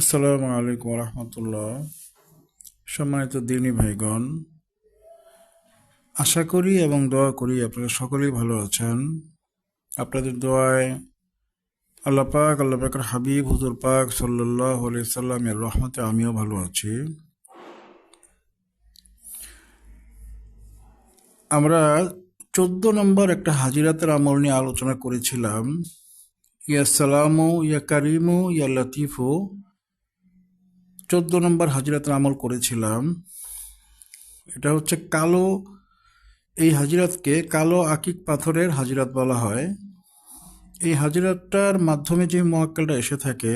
আসসালামু আলাইকুম রহমতুল্লাহ সম্মানিত দিনী ভাইগণ, আশা করি এবং দোয়া করি আপনারা সকলেই ভালো আছেন। আপনাদের দোয়ায় আল্লাহ পাক, আল্লাহ পাকের হাবিব, হুজুর পাক সাল্লাহ সাল্লামের রহমতে আমিও ভালো আছি। আমরা চোদ্দ নম্বর একটা হাজিরাতের আমল নিয়ে আলোচনা করেছিলাম। ইয়া সালামু, ইয়া কারিমু, ইয়া লতিফু চোদ্দ নম্বর হাজিরাতের আমল করেছিলাম। এটা হচ্ছে কালো, এই হাজিরাতকে কালো আকিক পাথরের হাজিরাত বলা হয়। এই হাজিরাতটার মাধ্যমে যে মোয়াক্কেলটা এসে থাকে,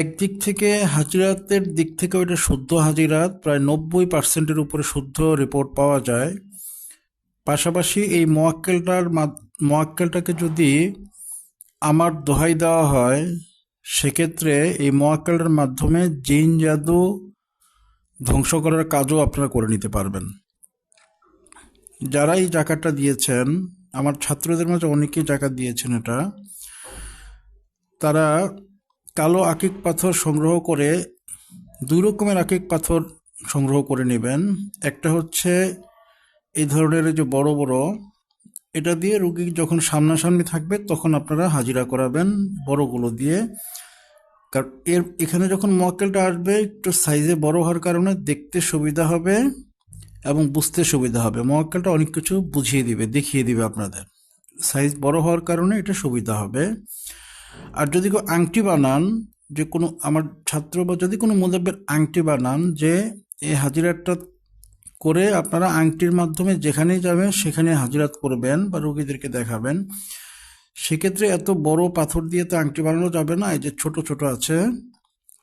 একদিক থেকে হাজিরাতের দিক থেকে ওইটা শুদ্ধ হাজিরাত, প্রায় নব্বই পার্সেন্টের উপরে শুদ্ধ রিপোর্ট পাওয়া যায়। পাশাপাশি এই মোয়াক্কেলটার মোয়াক্কেলটাকে যদি আমার দোহাই দেওয়া হয় সেক্ষেত্রে এই মোয়াক্কেলটার মাধ্যমে জিন জাদু ধ্বংস করার কাজও আপনারা করে নিতে পারবেন। যারা এই জাকাতটা দিয়েছেন, আমার ছাত্রদের মাঝে অনেকেই জাকাত দিয়েছেন এটা, তারা কালো আকিক পাথর সংগ্রহ করে, দুই রকমের আকিক পাথর সংগ্রহ করে নেবেন। একটা হচ্ছে এই ধরনের যে বড় বড় এটা দিয়ে রুগী যখন সামনাসামনি থাকবে, তখন আপনারা হাজিরা করাবেন বড়গুলো দিয়ে। কারণ এর, এখানে যখন মোয়াক্কেলটা আসবে, একটু সাইজে বড় হওয়ার কারণে দেখতে সুবিধা হবে এবং বুঝতে সুবিধা হবে। মোয়াক্কেলটা অনেক কিছু বুঝিয়ে দিবে, দেখিয়ে দিবে আপনাদের। সাইজ বড় হওয়ার কারণে এটা সুবিধা হবে। আর যদি কেউ আংটি বানান, যে কোনো, আমার ছাত্র বা যদি কোনো মুদাব্বের আংটি বানান, যে এই হাজিরাটা করে আপনারা আংটির মাধ্যমে যেখানেই যাবেন, সেখানে হাজিরাত করবেন বা রোগীদেরকে দেখাবেন। সেক্ষেত্রে এত বড় পাথর দিয়ে তো আংটি বানানো যাবে না, এই যে ছোট ছোট আছে,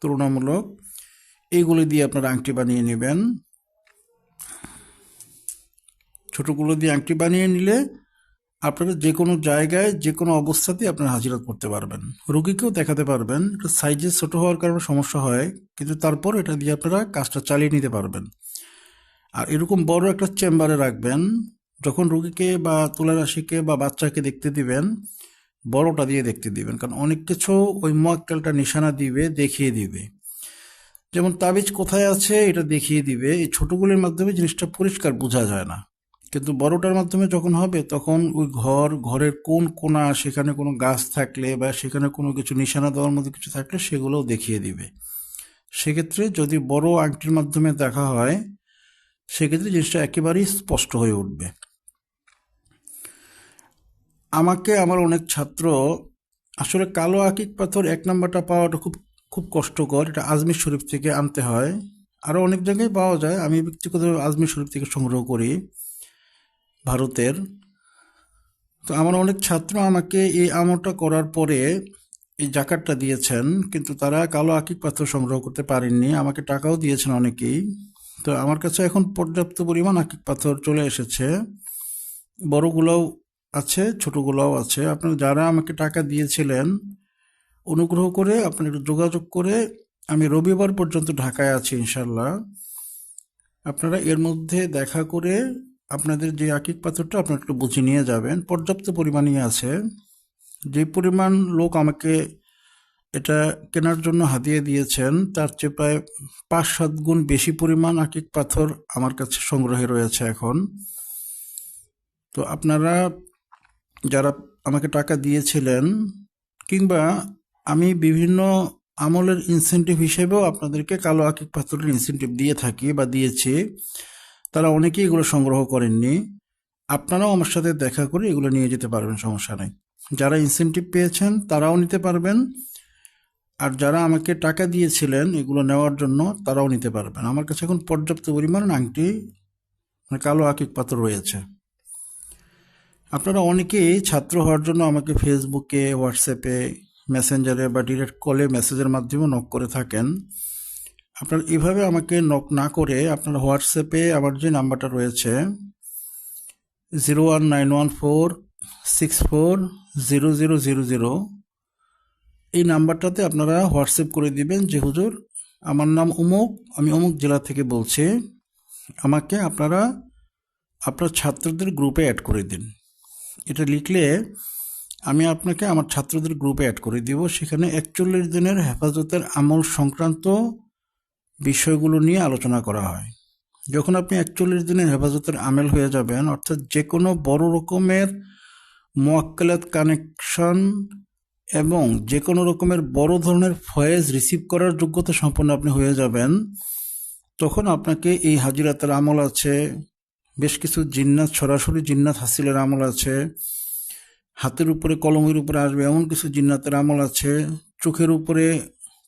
তুলনামূলক। এইগুলি দিয়ে আপনারা আংটি বানিয়ে নেবেন। ছোটগুলো দিয়ে আংটি বানিয়ে নিলে আপনারা যে কোনো জায়গায়, যে কোনো অবস্থাতেই আপনারা হাজিরাত করতে পারবেন। রুগীকেও দেখাতে পারবেন এটা সাইজে ছোটো হওয়ার কারণে সমস্যা হয়, কিন্তু তারপর এটা দিয়ে আপনারা কাজটা চালিয়ে নিতে পারবেন। আর এরকম বড় একটা চেম্বারে রাখবেন, যখন রুগীকে বা তুলারাশিকে বা বাচ্চাকে দেখতে দিবেন, বড়টা দিয়ে দেখতে দিবেন। কারণ অনেক কিছু ওই মোয়াক্কেলটা নিশানা দিবে, দেখিয়ে দিবে। যেমন তাবিজ কোথায় আছে, এটা দেখিয়ে দিবে। এই ছোটগুলির মাধ্যমে জিনিসটা পরিষ্কার বোঝা যায় না। কিন্তু বড়টার মাধ্যমে যখন হবে, তখন ওই ঘর, ঘরের কোন কোনা, সেখানে কোনো গাছ থাকলে বা সেখানে কোনো কিছু নিশানা দেওয়ার মতো কিছু থাকলে সেগুলোও দেখিয়ে দিবে। সেক্ষেত্রে যদি বড় আংটির মাধ্যমে দেখা হয় সেক্ষেত্রে জিনিসটা একেবারেই স্পষ্ট হয়ে উঠবে। আমাকে আমার অনেক ছাত্র, আসলে কালো আকিক পাথর এক নম্বরটা পাওয়াটা খুব খুব কষ্টকর। এটা আজমির শরীফ থেকে আনতে হয়। আরও অনেক জায়গায় পাওয়া যায়। আমি ব্যক্তিগত আজমির শরীফ থেকে সংগ্রহ করি ভারতের। তো আমার অনেক ছাত্র আমাকে এই আমলটা করার পরে এই জাকাতটা দিয়েছেন, কিন্তু তারা কালো আকিক পাথর সংগ্রহ করতে পারেননি। আমাকে টাকাও দিয়েছেন অনেকেই। তো আমার কাছে এখন পর্যাপ্ত পরিমাণ আকিক পাথর চলে এসেছে। বড়গুলোও আছে, ছোটগুলোও আছে। আপনারা যারা আমাকে টাকা দিয়েছিলেন, অনুগ্রহ করে আপনি একটু যোগাযোগ করে আমি রবিবার পর্যন্ত ঢাকায় আছি ইনশাল্লাহ আপনারা এর মধ্যে দেখা করে আপনাদের যে আকিক পাথরটা আপনারা একটু বুঝে নিয়ে যাবেন। পর্যাপ্ত পরিমাণই আছে। যে পরিমাণ লোক আমাকে এটা কেনার জন্য হাতিয়ে দিয়েছেন। তার চেয়ে প্রায় পাঁচ সাত গুণ বেশি পরিমাণ আকিক পাথর আমার কাছে সংগ্রহে রয়েছে এখন। তো আপনারা যারা আমাকে টাকা দিয়েছিলেন কিংবা আমি বিভিন্ন আমলের ইনসেন্টিভ হিসেবেও আপনাদেরকে কালো আকিক পাথরের ইনসেন্টিভ দিয়ে থাকি বা দিয়েছি, তারা অনেকেই এগুলো সংগ্রহ করেননি। আপনারাও আমার সাথে দেখা করে এগুলো নিয়ে যেতে পারবেন, সমস্যা নেই। যারা ইনসেন্টিভ পেয়েছেন, তারাও নিতে পারবেন। আর যারা আমাকে টাকা দিয়েছিলেন এগুলো নেওয়ার জন্য তারাও নিতে পারবেন। আমার কাছে এখন পর্যাপ্ত পরিমাণ আংটি মানে কালো আকিক পাথর রয়েছে। আপনারা অনেকেই ছাত্র হওয়ার জন্য আমাকে ফেসবুকে হোয়াটসঅ্যাপে মেসেঞ্জারে বা ডিরেক্ট কলে মেসেজের মাধ্যমে নক করে থাকেন। আপনারা এভাবে আমাকে নক না করে আপনারা হোয়াটসঅ্যাপে আমার যে নাম্বারটা রয়েছে zero one nine one four six four zero zero zero zero এই নাম্বারটাতে আপনারা হোয়াটসঅ্যাপ করে দিবেন যে, হুজুর, আমার নাম অমুক আমি অমুক জেলা থেকে বলছি। আমাকে আপনারা, আপনার ছাত্রদের গ্রুপে অ্যাড করে দিন। এটা লিখলে আমি আপনাকে আমার ছাত্রদের গ্রুপে অ্যাড করে দিব। সেখানে একচল্লিশ দিনের হেফাজতের আমল সংক্রান্ত বিষয়গুলো নিয়ে আলোচনা করা হয়। যখন আপনি একচল্লিশ দিনের হেফাজতের আমেল হয়ে যাবেন, অর্থাৎ যে কোনো বড় রকমের মোয়াক্কালাত কানেকশন এবং যে কোনো রকমের বড় ধরনের ফয়েজ রিসিভ করার যোগ্যতা সম্পন্ন আপনি হয়ে যাবেন, তখন আপনাকে এই হাজিরাতের আমল আছে, বেশ কিছু জিন্নাত, সরাসরি জিন্নাত হাসিলের আমল আছে, হাতের উপরে কলমের উপরে আসবে এমন কিছু জিন্নাতের আমল আছে, চোখের উপরে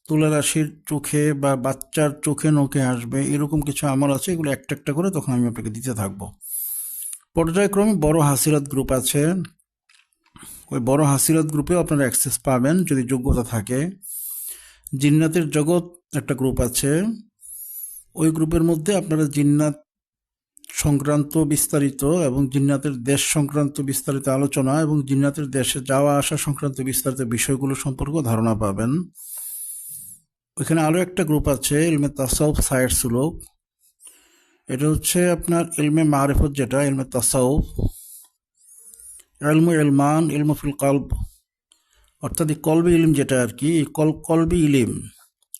তুলা রাশির চোখে বা বাচ্চার চোখে নখে আসবে, এরকম কিছু আমল আছে, এগুলো একটা একটা করে তখন আমি আপনাকে দিতে থাকব। পর্যায়ক্রমে বড় হাসিরাত গ্রুপ আছে ওই বড় হাসিরাত গ্রুপেও আপনারা অ্যাক্সেস পাবেন যদি যোগ্যতা থাকে। জিন্নাতের জগৎ একটা গ্রুপ আছে। ওই গ্রুপের মধ্যে আপনারা জিন্নাত সংক্রান্ত বিস্তারিত এবং জিন্নাতের দেশ সংক্রান্ত বিস্তারিত আলোচনা এবং জিন্নাতের দেশে যাওয়া আসা সংক্রান্ত বিস্তারিত বিষয়গুলো সম্পর্কে ধারণা পাবেন। ওইখানে আরও একটা গ্রুপ আছে, ইলমে তাসাউফ সায়ের সুলোক এটা হচ্ছে আপনার ইলমে মারিফত যেটা, ইলমে তাসাউফ। ইলমু এলমান ইলমু ফিল কলব অর্থাৎ এই কলবি ইলিম যেটা আর কি কল কলবি ইলিম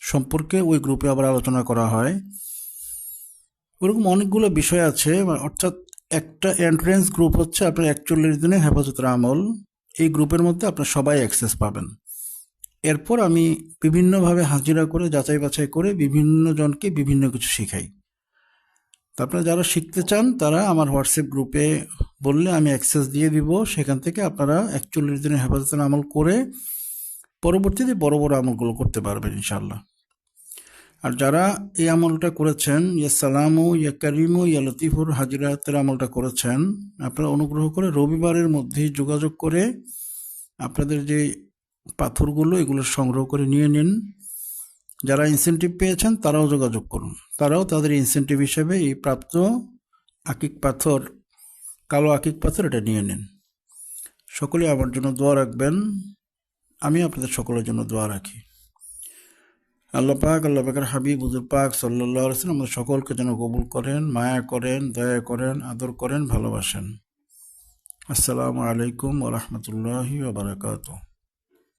সম্পর্কে ওই গ্রুপে আবার আলোচনা করা হয়। ওরকম অনেকগুলো বিষয় আছে অর্থাৎ একটা এন্ট্রেন্স গ্রুপ হচ্ছে আপনার একচল্লিশ দিনে হেফাজতের আমল। এই গ্রুপের মধ্যে আপনার সবাই অ্যাক্সেস পাবেন। এরপর আমি বিভিন্নভাবে হাজিরা করে যাচাই বাছাই করে বিভিন্ন জনকে বিভিন্ন কিছু শেখাই। তারপরে যারা শিখতে চান, তারা আমার হোয়াটসঅ্যাপ গ্রুপে বললে আমি অ্যাক্সেস দিয়ে দিব। সেখান থেকে আপনারা একচল্লিশ দিনের হেফাজতের আমল করে পরবর্তীতে বড় বড় আমলগুলো করতে পারবেন ইনশাল্লাহ আর যারা এই আমলটা করেছেন, ইয়া সালামু, ইয়া কারিমু, ইয়া লতিফুর হাজিরাতের আমলটা করেছেন, আপনারা অনুগ্রহ করে রবিবারের মধ্যেই যোগাযোগ করে আপনাদের যে পাথরগুলো, এগুলো সংগ্রহ করে নিয়ে নিন। যারা ইনসেন্টিভ পেয়েছেন, তারাও যোগাযোগ করুন। তারাও তাদের ইনসেন্টিভ হিসেবে এই প্রাপ্ত আকিক পাথর, কালো আকিক পাথর এটা নিয়ে নিন। সকলে আমার জন্য দোয়া রাখবেন। আমি আপনাদের সকলের জন্য দোয়া রাখি। আল্লাহ পাক, আল্লাহ পাকের হাবিব, হুজুর পাক সাল্লাহ আলসালাম আমাদের সকলকে যেন কবুল করেন, মায়া করেন, দয়া করেন, আদর করেন, ভালোবাসেন। আসসালামু আলাইকুম ওরহমতুল্লাহি ওবরাকাতুহ